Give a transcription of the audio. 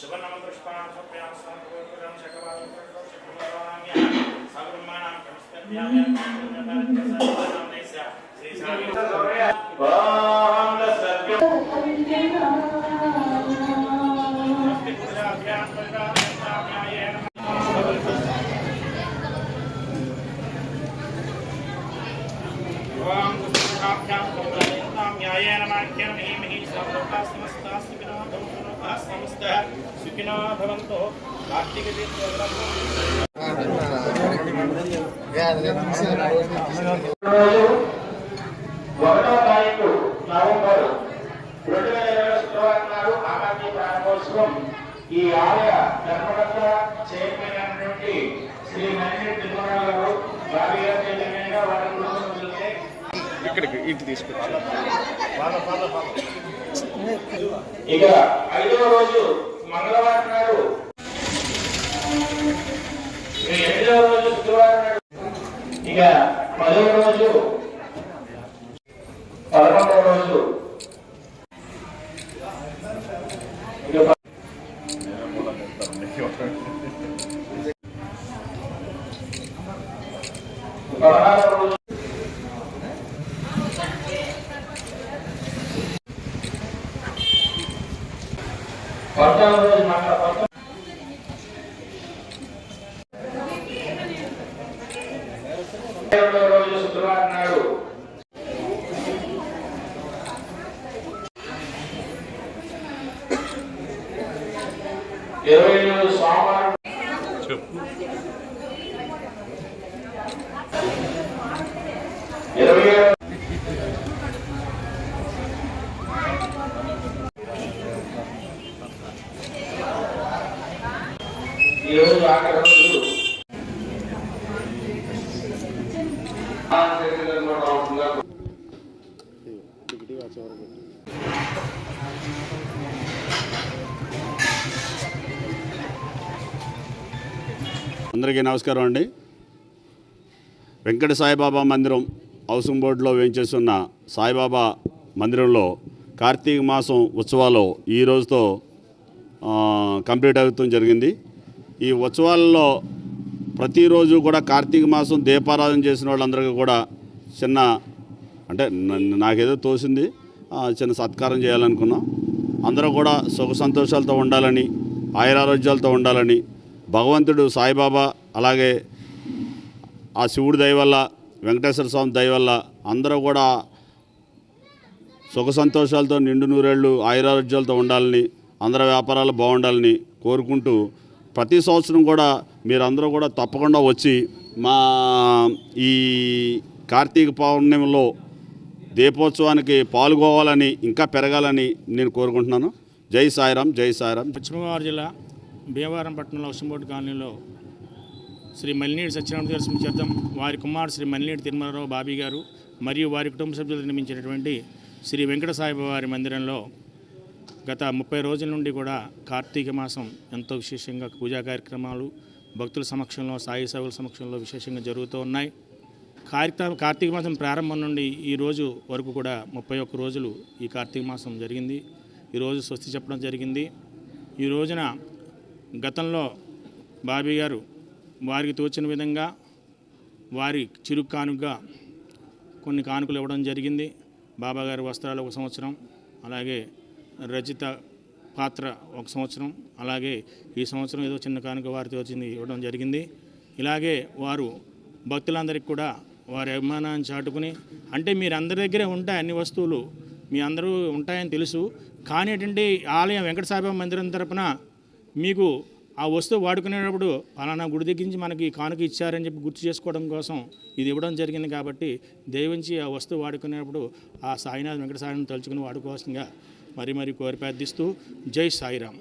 शुभनम पुष्पाभ्यां सम्पूर्णं शकवाम्यः सगुरुमाणां नमस्कृत्याभ्यां न्यायेन वाक्यं हि महि सर्वता समस्तास्तु विनादम् సుఖినో భవంతో. కార్తీక ఒకటో తారీఖు నవంబర్ రెండు వేల ఇరవై శుక్రవారం నాడు ప్రారంభోత్సవం ఈ ఆలయ ధర్మకర్త చైర్మన్ అయినటువంటి శ్రీ నరేంద్ర తిరుమల గారు బాబీ గారు వారి కుటుంబ ఇక్కడికి ఇంటి తీసుకొచ్చి ఇక ఐదవ రోజు మంగళవారం నాడు. ఎనిమిదవ రోజు శుక్రవారం నాడు. ఇక పదవ రోజు పదకొండవ రోజు. పదహారవ రోజు రోజు మంగళ రోజు శుక్రవారం నాడు. ఇరవై ఏడు సోమవారం. ఇరవై ఈరోజు ఆఖరి రోజు అందరికీ నమస్కారం అండి. వెంకట సాయిబాబా మందిరం హౌసింగ్ బోర్డులో వేయించేస్తున్న సాయిబాబా మందిరంలో కార్తీక మాసం ఉత్సవాలు ఈ రోజుతో కంప్లీట్ అవుతుంది జరిగింది. ఈ ఉత్సవాలలో ప్రతిరోజు కూడా కార్తీక మాసం దీపారాధన చేసిన వాళ్ళందరికీ కూడా చిన్న అంటే నాకేదో తోసింది. చిన్న సత్కారం చేయాలనుకున్నాం. అందరూ కూడా సుఖ సంతోషాలతో ఉండాలని ఆయురారోగ్యాలతో ఉండాలని భగవంతుడు సాయిబాబా అలాగే ఆ శివుడి దయ వల్ల వెంకటేశ్వర స్వామి దయ వల్ల అందరూ కూడా సుఖ సంతోషాలతో నిండు నూరేళ్ళు ఆయురారోగ్యాలతో ఉండాలని అందరి వ్యాపారాలు బాగుండాలని కోరుకుంటూ ప్రతి సంవత్సరం కూడా మీరందరూ కూడా తప్పకుండా వచ్చి మా ఈ కార్తీక పౌర్ణమిలో దీపోత్సవానికి పాల్గొవాలని ఇంకా పెరగాలని నేను కోరుకుంటున్నాను. జై సాయిరాం జై సాయిరాం పశ్చిమగోదావరి జిల్లా భీమవరం పట్టణంలో హౌసింబోర్డు కాలనీలో శ్రీ మల్లినీడి సత్యనారాయణ గారి స్మృత్యర్థం వారి కుమారుడు శ్రీ మల్లినీడి తిరుమలరావు బాబీ గారు మరియు వారి కుటుంబ సభ్యులు నిర్మించినటువంటి శ్రీ వెంకట సాయిబాబారి వారి మందిరంలో గత ముప్పై రోజుల నుండి కూడా కార్తీక మాసం ఎంతో విశేషంగా పూజా కార్యక్రమాలు భక్తుల సమక్షంలో సాయి సేవల సమక్షంలో విశేషంగా జరుగుతూ ఉన్నాయి. కార్తీక కార్తీక మాసం ప్రారంభం నుండి ఈ రోజు వరకు కూడా ముప్పై ఒక్క రోజులు ఈ కార్తీక మాసం జరిగింది. ఈరోజు స్వస్తి చెప్పడం జరిగింది. ఈ రోజున గతంలో బాబీ గారు వారికి తోచిన విధంగా వారి చిరు కానుకగా కొన్ని కానుకలు ఇవ్వడం జరిగింది. బాబాగారి వస్త్రాలు ఒక సంవత్సరం అలాగే రచిత పాత్ర ఒక సంవత్సరం అలాగే ఈ సంవత్సరం ఏదో చిన్న కానుక వారితో వచ్చింది ఇవ్వడం జరిగింది. ఇలాగే వారు భక్తులందరికీ కూడా వారి అభిమానాన్ని చాటుకుని అంటే మీరు అందరి దగ్గరే ఉంటాయి అన్ని వస్తువులు మీ అందరూ ఉంటాయని తెలుసు కానీ ఏంటంటే ఆలయం వెంకట మందిరం తరపున మీకు ఆ వస్తువు వాడుకునేటప్పుడు ఫలానా గుడి దగ్గరించి మనకి కానుక ఇచ్చారని చెప్పి గుర్తు చేసుకోవడం కోసం ఇది ఇవ్వడం జరిగింది కాబట్టి దయవించి ఆ వస్తువు వాడుకునేటప్పుడు ఆ సాయినాథ్ వెంకటసాయిని తలుచుకుని వాడుకోవాల్సిందిగా మరి మరి కోరిపార్థిస్తూ జై సాయిరామ్.